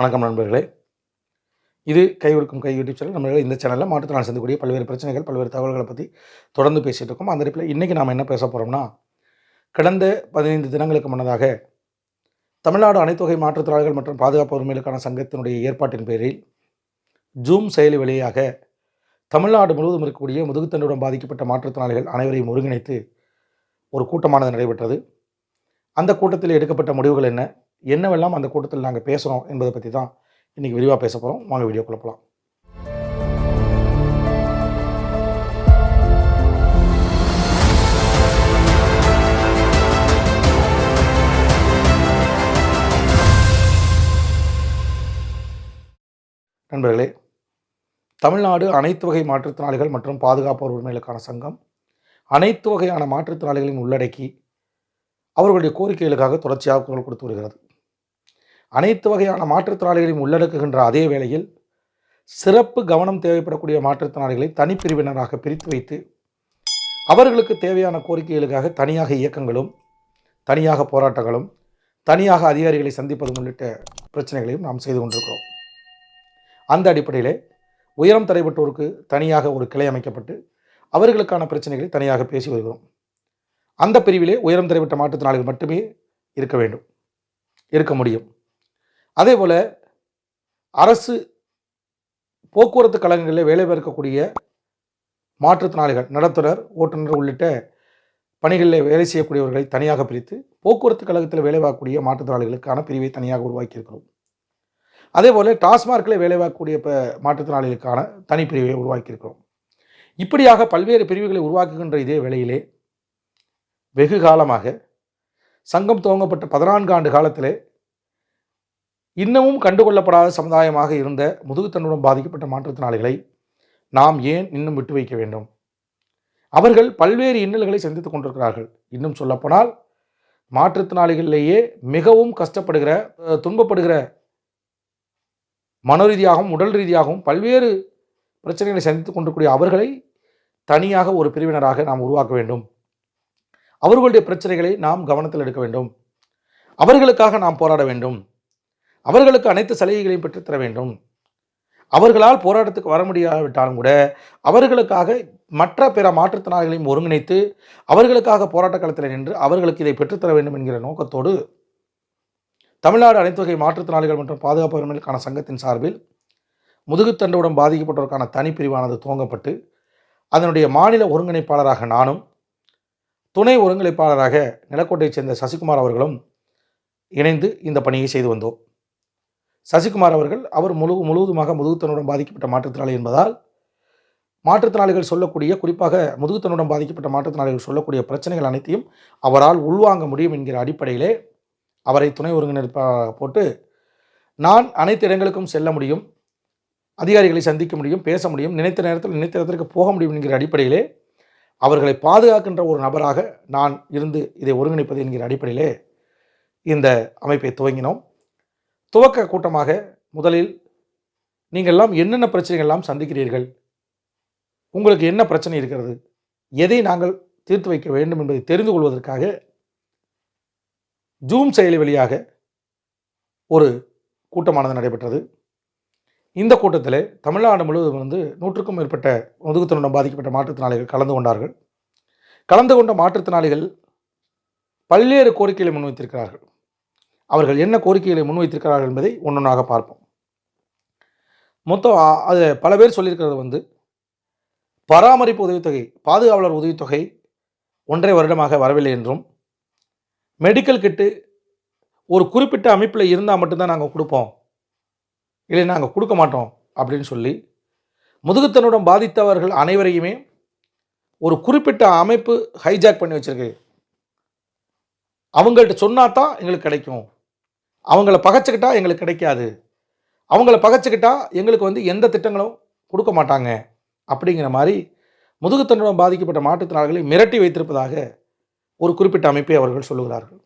வணக்கம் நண்பர்களே. இது கை கொடுக்கும் கை யூடியூப் சேனல். நம்மளால் இந்த சேனலில் மாற்றுத்திறனாளி சந்திக்கக்கூடிய பல்வேறு பிரச்சனைகள் பல்வேறு தகவல்களை பற்றி தொடர்ந்து பேசிகிட்டு இருக்கோம். அந்த இடத்துல இன்றைக்கி நாம் என்ன பேச போகிறோம்னா கடந்த பதினைந்து தினங்களுக்கு முன்னதாக தமிழ்நாடு அனைத்தொகை மாற்றுத்திறனாளிகள் மற்றும் பாதுகாப்பு உரிமைகளுக்கான சங்கத்தினுடைய ஏற்பாட்டின் பேரில் ஜூம் செயலி வழியாக தமிழ்நாடு முழுவதும் இருக்கக்கூடிய முதுகுத்தண்டுடன் பாதிக்கப்பட்ட மாற்றுத்திறனாளிகள் அனைவரையும் ஒருங்கிணைத்து ஒரு கூட்டமானது நடைபெற்றது. அந்த கூட்டத்தில் எடுக்கப்பட்ட முடிவுகள் என்ன? என்னவெல்லாம் அந்த கூட்டத்தில் நாங்கள் பேசுகிறோம் என்பதை பற்றி தான் இன்றைக்கி விரிவாக பேச போகிறோம் வாங்க வீடியோக்குள்ள போகலாம் நண்பர்களே தமிழ்நாடு அனைத்து வகை மாற்றுத்திறனாளிகள் மற்றும் பாதுகாப்போர் உரிமைகளுக்கான சங்கம் அனைத்து வகையான மாற்றுத்திறனாளிகளின் உள்ளடக்கி அவர்களுடைய கோரிக்கைகளுக்காக தொடர்ச்சியாக குரல் கொடுத்து வருகிறது. அனைத்து வகையான மாற்றுத்திறனாளிகளையும் உள்ளடக்குகின்ற அதே வேளையில் சிறப்பு கவனம் தேவைப்படக்கூடிய மாற்றுத்திறனாளிகளை தனிப்பிரிவினராக பிரித்து வைத்து அவர்களுக்கு தேவையான கோரிக்கைகளுக்காக தனியாக இயக்கங்களும் தனியாக போராட்டங்களும் தனியாக அதிகாரிகளை சந்திப்பதும் உள்ளிட்ட பிரச்சனைகளையும் நாம் செய்து கொண்டிருக்கிறோம். அந்த அடிப்படையிலே உயரம் தடைபட்டோருக்கு தனியாக ஒரு கிளை அமைக்கப்பட்டு அவர்களுக்கான பிரச்சனைகளை தனியாக பேசி வருகிறோம். அந்த பிரிவிலே உயரம் தடைபட்ட மாற்றுத்திறனாளிகள் மட்டுமே இருக்க வேண்டும் இருக்க முடியும். அதே போல் அரசு போக்குவரத்து கழகங்களில் வேலை பார்க்கக்கூடிய மாற்றுத்திறனாளிகள் நடத்துனர் ஓட்டுநர் உள்ளிட்ட பணிகளில் வேலை செய்யக்கூடியவர்களை தனியாக பிரித்து போக்குவரத்து கழகத்தில் வேலை பார்க்கக்கூடிய மாற்றுத்திறனாளிகளுக்கான பிரிவை தனியாக உருவாக்கியிருக்கிறோம். அதே போல் டாஸ்மார்க்கில் வேலை பார்க்கக்கூடிய இப்போ மாற்றுத்திறனாளிகளுக்கான தனிப்பிரிவை உருவாக்கியிருக்கிறோம். இப்படியாக பல்வேறு பிரிவுகளை உருவாக்குகின்ற இதே வேளையிலே வெகு காலமாக சங்கம் துவங்கப்பட்ட பதினான்கு ஆண்டு காலத்திலே இன்னமும் கண்டுகொள்ளப்படாத சமுதாயமாக இருந்த முதுகுத்தன்னுடன் பாதிக்கப்பட்ட மாற்றுத்திறனாளிகளை நாம் ஏன் இன்னும் விட்டு வைக்க வேண்டும்? அவர்கள் பல்வேறு இன்னல்களை சந்தித்துக் கொண்டிருக்கிறார்கள். இன்னும் சொல்லப்போனால் மாற்றுத்திறனாளிகளிலேயே மிகவும் கஷ்டப்படுகிற துன்பப்படுகிற மன ரீதியாகவும் உடல் ரீதியாகவும் பல்வேறு பிரச்சனைகளை சந்தித்துக் கொண்டிருக்கூடிய அவர்களை தனியாக ஒரு பிரிவினராக நாம் உருவாக்க வேண்டும். அவர்களுடைய பிரச்சனைகளை நாம் கவனத்தில் எடுக்க வேண்டும். அவர்களுக்காக நாம் போராட வேண்டும். அவர்களுக்கு அனைத்து சலுகைகளையும் பெற்றுத்தர வேண்டும். அவர்களால் போராட்டத்துக்கு வர முடியாவிட்டாலும் கூட அவர்களுக்காக மற்ற பிற மாற்றுத்திறனாளிகளையும் ஒருங்கிணைத்து அவர்களுக்காக போராட்ட களத்தில் நின்று அவர்களுக்கு இதை பெற்றுத்தர வேண்டும் என்கிற நோக்கத்தோடு தமிழ்நாடு அனைத்து வகை மாற்றுத்திறனாளிகள் மற்றும் பாதுகாப்பு உரிமைகளுக்கான சங்கத்தின் சார்பில் முதுகுத்தண்டுடன் பாதிக்கப்பட்டோருக்கான தனிப்பிரிவானது துவங்கப்பட்டு அதனுடைய மாநில ஒருங்கிணைப்பாளராக நானும் துணை ஒருங்கிணைப்பாளராக நிலக்கோட்டையைச் சேர்ந்த சசிகுமார் அவர்களும் இணைந்து இந்த பணியை செய்து வந்தோம். சசிகுமார் அவர்கள் அவர் முழு முழுவதுமாக முதுகுத்தனுடன் பாதிக்கப்பட்ட மாற்றுத்திறனாளி என்பதால் மாற்றுத்திறனாளிகள் சொல்லக்கூடிய குறிப்பாக முதுகுத்தனுடன் பாதிக்கப்பட்ட மாற்றுத்திறனாளிகள் சொல்லக்கூடிய பிரச்சனைகள் அனைத்தையும் அவரால் உள்வாங்க முடியும் என்கிற அடிப்படையிலே அவரை துணை ஒருங்கிணைப்பாக போட்டு நான் அனைத்து இடங்களுக்கும் செல்ல முடியும் அதிகாரிகளை சந்திக்க முடியும் பேச முடியும் நினைத்த நேரத்தில் நினைத்த இடத்திற்கு போக முடியும் என்கிற அடிப்படையிலே அவர்களை பாதுகாக்கின்ற ஒரு நபராக நான் இருந்து இதை ஒருங்கிணைப்பது என்கிற அடிப்படையிலே இந்த அமைப்பை துவங்கினோம். துவக்க கூட்டமாக முதலில் நீங்கள்லாம் என்னென்ன பிரச்சனைகள்லாம் சந்திக்கிறீர்கள்? உங்களுக்கு என்ன பிரச்சனை இருக்கிறது? எதை நாங்கள் தீர்த்து வைக்க வேண்டும் என்பதை தெரிந்து கொள்வதற்காக ஜூம் செயலி வழியாக ஒரு கூட்டமானது நடைபெற்றது. இந்த கூட்டத்தில் தமிழ்நாடு முழுவதும் வந்து நூற்றுக்கும் மேற்பட்ட முதுகுத்தினுடன் பாதிக்கப்பட்ட மாற்றுத்திறனாளிகள் கலந்து கொண்டார்கள். கலந்து கொண்ட மாற்றுத்திறனாளிகள் பல்வேறு கோரிக்கைகளை முன்வைத்திருக்கிறார்கள். அவர்கள் என்ன கோரிக்கைகளை முன்வைத்திருக்கிறார்கள் என்பதை ஒன்றொன்றாக பார்ப்போம். மொத்தம் அது பல பேர் சொல்லியிருக்கிறது வந்து பராமரிப்பு உதவித்தொகை பாதுகாவலர் உதவித்தொகை ஒன்றரை வருடமாக வரவில்லை என்றும் மெடிக்கல் கிட்டு ஒரு குறிப்பிட்ட அமைப்பில் இருந்தால் மட்டும்தான் நாங்கள் கொடுப்போம். இல்லை நாங்கள் கொடுக்க மாட்டோம் அப்படின்னு சொல்லி முதுகுத்தனுடன் பாதித்தவர்கள் அனைவரையுமே ஒரு குறிப்பிட்ட அமைப்பு ஹைஜாக் பண்ணி வச்சுருக்கு. அவங்கள்ட்ட சொன்னா தான் எங்களுக்கு கிடைக்கும். அவங்கள பகைச்சிக்கிட்டா எங்களுக்கு கிடைக்காது. அவங்கள பகைச்சிக்கிட்டா எங்களுக்கு வந்து எந்த திட்டங்களும் கொடுக்க மாட்டாங்க. அப்படிங்கிற மாதிரி முதுகுத்தண்டுடன் பாதிக்கப்பட்ட மாற்றுத்திறனாளிகளை மிரட்டி வைத்திருப்பதாக ஒரு குறிப்பிட்ட அமைப்பை அவர்கள் சொல்லுகிறார்கள்.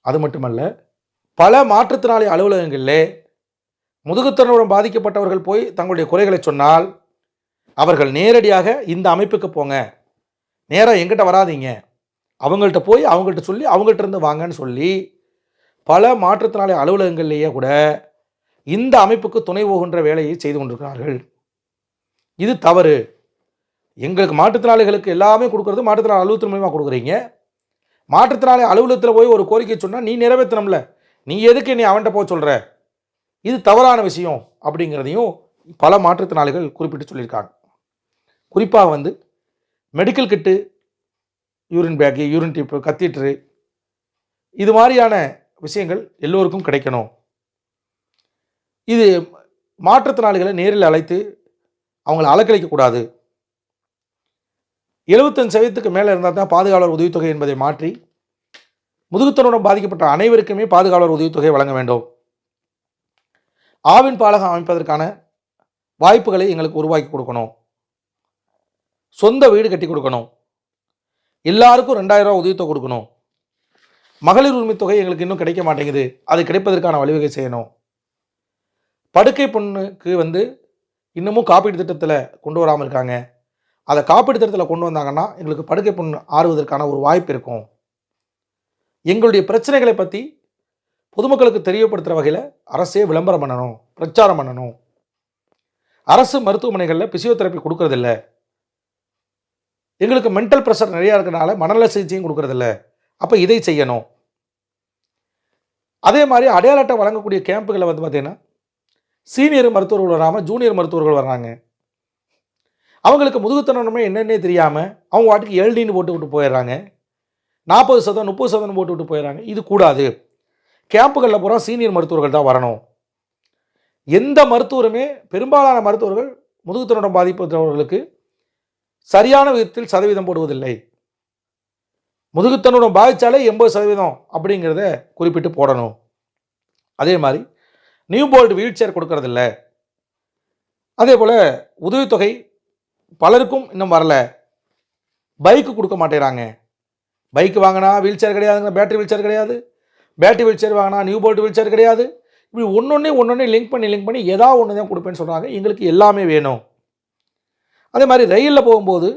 அது மட்டுமல்ல பல மாற்றுத்திறனாளி அலுவலகங்களிலே முதுகுத்தண்டுடன் பாதிக்கப்பட்டவர்கள் போய் தங்களுடைய குறைகளை சொன்னால் அவர்கள் நேரடியாக இந்த அமைப்புக்கு போங்க. நேராக எங்கிட்ட வராதீங்க. அவங்கள்ட்ட போய் அவங்கள்ட்ட சொல்லி அவங்கள்ட்ட இருந்து வாங்கன்னு சொல்லி பல மாற்றுத்திறனாளி அலுவலகங்கள்லேயே கூட இந்த அமைப்புக்கு துணை போகின்ற வேலையை செய்து கொண்டிருக்கிறார்கள். இது தவறு. எங்களுக்கு மாற்றுத்திறனாளிகளுக்கு எல்லாமே கொடுக்கறது மாற்றுத்திறனாளி அலுவலகத்தின் மூலியமாக கொடுக்குறீங்க. மாற்றுத்திறனாளி அலுவலகத்தில் போய் ஒரு கோரிக்கை சொன்னால் நீ நிறைவேற்றணும்ல நீ எதுக்கு நீ அவன்கிட்ட போக சொல்கிற இது தவறான விஷயம் அப்படிங்கிறதையும் பல மாற்றுத்திறனாளிகள் குறிப்பிட்டு சொல்லியிருக்காங்க. குறிப்பாக வந்து medical kit urine bag urine dip catheter இது மாதிரியான விஷயங்கள் எல்லோருக்கும் கிடைக்கணும். இது மாற்றுத்திறனாளிகளை நேரில் அழைத்து அவங்கள அலக்கழிக்கக்கூடாது எழுபத்தஞ்சு சதவீதத்துக்கு மேலே இருந்தால் தான் பாதுகாவலர் உதவித்தொகை என்பதை மாற்றி முதுகுத்தனுடன் பாதிக்கப்பட்ட அனைவருக்குமே பாதுகாவலர் உதவித்தொகை வழங்க வேண்டும். ஆவின் பாலகம் அமைப்பதற்கான வாய்ப்புகளை எங்களுக்கு உருவாக்கி கொடுக்கணும். சொந்த வீடு கட்டி கொடுக்கணும். எல்லாருக்கும் ரெண்டாயிரம் ரூபா உதவித்தொகை கொடுக்கணும். மகளிர் உரிமை தொகை எங்களுக்கு இன்னும் கிடைக்க மாட்டேங்குது. அது கிடைப்பதற்கான வழிவகை செய்யணும். படுக்கை பொண்ணுக்கு வந்து இன்னமும் காப்பீடு திட்டத்தில் கொண்டு வராமல் இருக்காங்க. அதை காப்பீடு திட்டத்தில் கொண்டு வந்தாங்கன்னா எங்களுக்கு படுக்கை பொண்ணு ஆறுவதற்கான ஒரு வாய்ப்பு இருக்கும். எங்களுடைய பிரச்சனைகளை பற்றி பொதுமக்களுக்கு தெரியப்படுத்துகிற வகையில் அரசே விளம்பரம் பண்ணணும் பிரச்சாரம் பண்ணணும். அரசு மருத்துவமனைகளில் பிசியோதெரப்பி கொடுக்கறதில்ல. எங்களுக்கு மென்டல் ப்ரெஷர் நிறையா இருக்கிறனால மனநல சிகிச்சையும் கொடுக்கறதில்ல. அப்போ இதை செய்யணும். அதே மாதிரி அடையாள அட்டை வழங்கக்கூடிய கேம்புகளை வந்து பார்த்தீங்கன்னா சீனியர் மருத்துவர்கள் வராமல் ஜூனியர் மருத்துவர்கள் வர்றாங்க. அவங்களுக்கு முதுகுத்தனமே என்னென்னே தெரியாமல் அவங்க வாட்டுக்கு எல்டின்னு போட்டு விட்டு போயிடுறாங்க. நாற்பது சதவீதம் முப்பது சதவீதம் போட்டு விட்டு போயிடுறாங்க. இது கூடாது. கேம்புகளில் பூரா சீனியர் மருத்துவர்கள் தான் வரணும். எந்த மருத்துவருமே பெரும்பாலான மருத்துவர்கள் முதுகுத்தனுடன் பாதிப்பவர்களுக்கு சரியான விதத்தில் சதவீதம் போடுவதில்லை. முதுகுத்தனோட பாதித்தாலே எண்பது சதவீதம் அப்படிங்கிறத குறிப்பிட்டு போடணும். அதே மாதிரி நியூ போல்டு வீல் சேர் கொடுக்கறதில்ல அதே போல் உதவித்தொகை பலருக்கும் இன்னும் வரல. பைக்கு கொடுக்க மாட்டேறாங்க. பைக் வாங்கினா வீல் சேர் கிடையாதுங்க பேட்டரி வீல் சேர் கிடையாது. பேட்டரி வீல் சேர் வாங்கினா நியூ போல்டு வீல் சேர் கிடையாது. இப்படி ஒன்றொன்னே ஒன்றொன்னே லிங்க் பண்ணி லிங்க் பண்ணி ஏதாவது ஒன்று தான் கொடுப்பேன்னு சொல்கிறாங்க எங்களுக்கு எல்லாமே வேணும். அதே மாதிரி ரயிலில் போகும்போது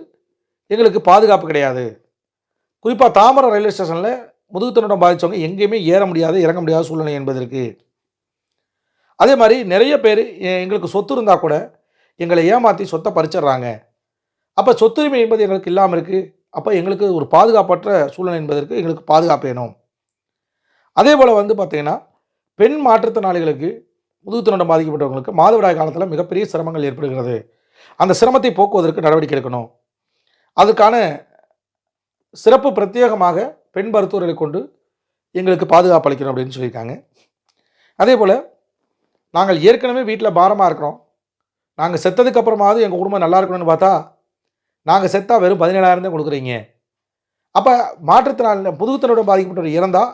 எங்களுக்கு பாதுகாப்பு கிடையாது. குறிப்பாக தாமரை ரயில்வே ஸ்டேஷனில் முதுகுத்தனுடன் பாதித்தவங்க எங்கேயுமே ஏற முடியாது இறங்க முடியாத சூழ்நிலை என்பதற்கு அதே மாதிரி நிறைய பேர் எங்களுக்கு சொத்து இருந்தால் கூட எங்களை ஏமாற்றி சொத்தை பறிச்சிடுறாங்க. அப்போ சொத்துரிமை என்பது எங்களுக்கு இல்லாமல் இருக்குது அப்போ எங்களுக்கு ஒரு பாதுகாப்பற்ற சூழ்நிலை என்பதற்கு எங்களுக்கு பாதுகாப்பு வேணும். அதே போல் வந்து பார்த்திங்கன்னா பெண் மாற்றுத்திறனாளிகளுக்கு முதுகுத்திறனுடன் பாதிக்கப்பட்டவங்களுக்கு மாதவிடாய் காலத்தில் மிகப்பெரிய சிரமங்கள் ஏற்படுகிறது. அந்த சிரமத்தை போக்குவதற்கு நடவடிக்கை எடுக்கணும். அதுக்கான சிறப்பு பிரத்யேகமாக பெண் மருத்துவர்களை கொண்டு எங்களுக்கு பாதுகாப்பு அளிக்கணும் அப்படின்னு சொல்லியிருக்காங்க. அதே போல் நாங்கள் ஏற்கனவே வீட்டில் பாரமாக இருக்கிறோம். நாங்கள் செத்ததுக்கு அப்புறமாவது எங்கள் குடும்பம் நல்லா இருக்கணும்னு பார்த்தா நாங்கள் செத்தா வெறும் பதினேழாயிரம் தான் கொடுக்குறீங்க. அப்போ மாற்றுத்திறனாளி முதுகுத்திறனுடன் பாதிக்கப்பட்டவர் இறந்தால்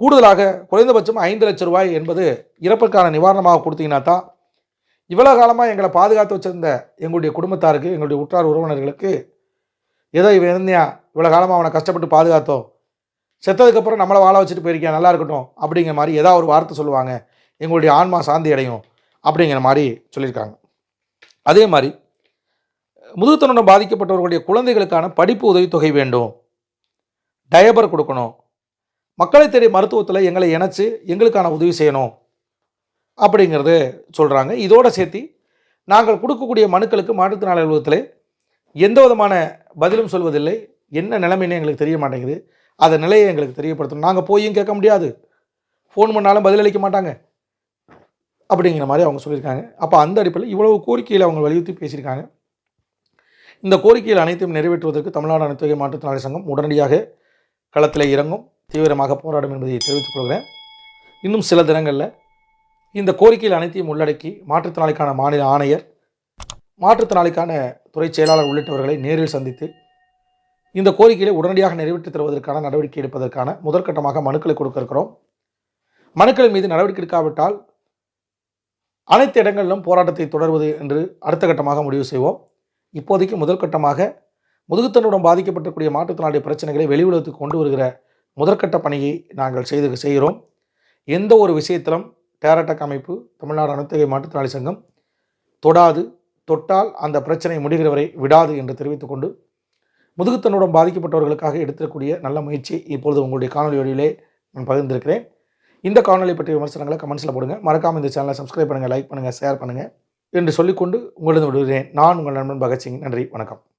கூடுதலாக குறைந்தபட்சம் ஐந்து லட்சம் ரூபாய் என்பது இறப்புக்கான நிவாரணமாக கொடுத்தீங்கன்னா தான் இவ்வளோ காலமாக எங்களை பாதுகாத்து வச்சிருந்த எங்களுடைய குடும்பத்தாருக்கு எங்களுடைய உற்றார் உறவினர்களுக்கு ஏதோ இவன் இருந்தியா? இவ்வளோ காலமாக அவனை கஷ்டப்பட்டு பாதுகாத்தோம் செத்ததுக்கப்புறம் நம்மளை வாழ வச்சுட்டு போயிருக்கேன் நல்லா இருக்கட்டும். அப்படிங்கிற மாதிரி ஏதாவது ஒரு வார்த்தை சொல்லுவாங்க. எங்களுடைய ஆன்மா சாந்தி அடையும். அப்படிங்கிற மாதிரி சொல்லியிருக்காங்க. அதே மாதிரி முதுகுத்தனுடன் பாதிக்கப்பட்டவர்களுடைய குழந்தைகளுக்கான படிப்பு உதவித்தொகை வேண்டும். டயபர் கொடுக்கணும். மக்களை தேடி மருத்துவத்தில் எங்களை இணைச்சி எங்களுக்கான உதவி செய்யணும். அப்படிங்கிறது சொல்கிறாங்க இதோடு சேர்த்து நாங்கள் கொடுக்கக்கூடிய மனுக்களுக்கு மாற்றுத்திறனாளி அலுவலகத்தில் எந்த விதமான பதிலும் சொல்வதில்லை. என்ன நிலைமைன்னு எங்களுக்கு தெரிய மாட்டேங்குது. அந்த நிலையை எங்களுக்கு தெரியப்படுத்தணும். நாங்கள் போயும் கேட்க முடியாது. ஃபோன் பண்ணாலும் பதிலளிக்க மாட்டாங்க. அப்படிங்கிற மாதிரி அவங்க சொல்லியிருக்காங்க. அப்போ அந்த அடிப்படையில் இவ்வளவு கோரிக்கையில் அவங்க வலியுறுத்தி பேசியிருக்காங்க. இந்த கோரிக்கைகள் அனைத்தையும் நிறைவேற்றுவதற்கு தமிழ்நாடு அனைத்துவகை மாற்றுத்திறனாளி சங்கம் உடனடியாக களத்தில் இறங்கும். தீவிரமாக போராடும் என்பதை தெரிவித்துக் கொள்கிறேன். இன்னும் சில தினங்களில் இந்த கோரிக்கைகள் அனைத்தையும் உள்ளடக்கி மாற்றுத்திறனாளிக்கான மாநில ஆணையர் மாற்றுத்திறனாளிக்கான துறை செயலாளர் உள்ளிட்டவர்களை நேரில் சந்தித்து இந்த கோரிக்கையை உடனடியாக நிறைவேற்றித் தருவதற்கான நடவடிக்கை எடுப்பதற்கான முதற்கட்டமாக மனுக்களை கொடுக்க இருக்கிறோம். மனுக்கள் மீது நடவடிக்கை எடுக்காவிட்டால் அனைத்து இடங்களிலும் போராட்டத்தை தொடர்வது என்று அடுத்த கட்டமாக முடிவு செய்வோம். இப்போதைக்கு முதல் கட்டமாக முதுகுத்தனுடன் பாதிக்கப்பட்டக்கூடிய மாற்றுத்திறனாளி பிரச்சனைகளை வெளி உலகத்துக்கு கொண்டு வருகிற முதற்கட்ட பணியை நாங்கள் செய்து செய்கிறோம். எந்த ஒரு விஷயத்திலும் டேரட்டக் அமைப்பு தமிழ்நாடு அனைத்து மாற்றுத்திறனாளி சங்கம் தொடாது. தொட்டால் அந்த பிரச்சனை முடிகிற வரை விடாது என்று தெரிவித்துக்கொண்டு முதுகுத்தனுடன் பாதிக்கப்பட்டவர்களுக்காக எடுத்திருக்கக்கூடிய நல்ல முயற்சி இப்பொழுது உங்களுடைய காணொலி வழியிலே நான் பகிர்ந்திருக்கிறேன். இந்த காணொலி பற்றிய விமர்சனங்களை கமெண்ட்ஸில் போடுங்க. மறக்காமல் இந்த சேனலை சப்ஸ்கிரைப் பண்ணுங்கள் லைக் பண்ணுங்கள் ஷேர் பண்ணுங்கள் என்று சொல்லிக்கொண்டு உங்களிடம் விடுகிறேன் நான் உங்கள் நண்பன் பகத்சிங் நன்றி வணக்கம் என்று சொல்லிக்கொண்டு உங்களிடம் விடுகிறேன். நான் உங்கள் நண்பன் பகத்சிங். நன்றி வணக்கம்.